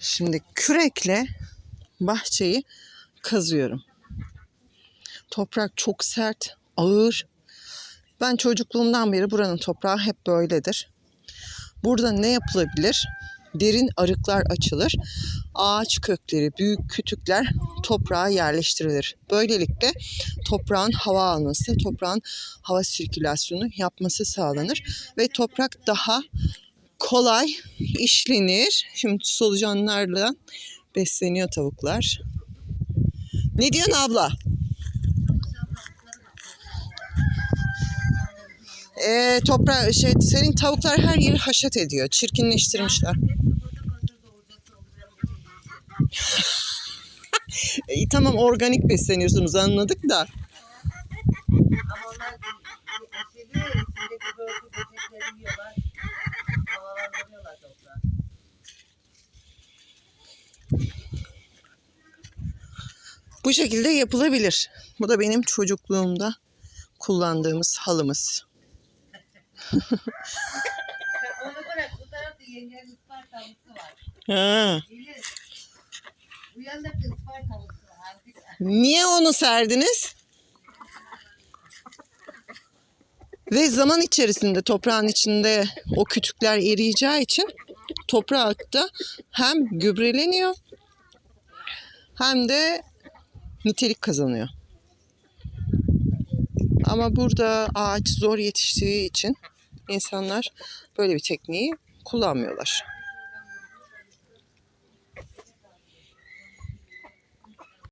Şimdi kürekle bahçeyi kazıyorum. Toprak çok sert, ağır. Ben çocukluğumdan beri buranın toprağı hep böyledir. Burada ne yapılabilir? Derin arıklar açılır. Ağaç kökleri, büyük kütükler toprağa yerleştirilir. Böylelikle toprağın hava alması, toprağın hava sirkülasyonu yapması sağlanır ve toprak daha kolay işlenir. Şimdi solucanlarla besleniyor tavuklar. Ne diyorsun abla? Ee, toprağı şey senin tavuklar her yeri haşat ediyor. Çirkinleştirmişler. İyi tamam organik besleniyorsunuz anladık da. Bu şekilde yapılabilir. Bu da benim çocukluğumda kullandığımız halımız. Onu bırak, bu tarafta yengenin Ispartalısı var. Ha. Gelir. Bu yandaki Ispartalısı var. Artık Niye onu serdiniz? Ve zaman içerisinde toprağın içinde o kütükler eriyeceği için toprakta hem gübreleniyor hem de nitelik kazanıyor. Ama burada ağaç zor yetiştiği için insanlar böyle bir tekniği kullanmıyorlar.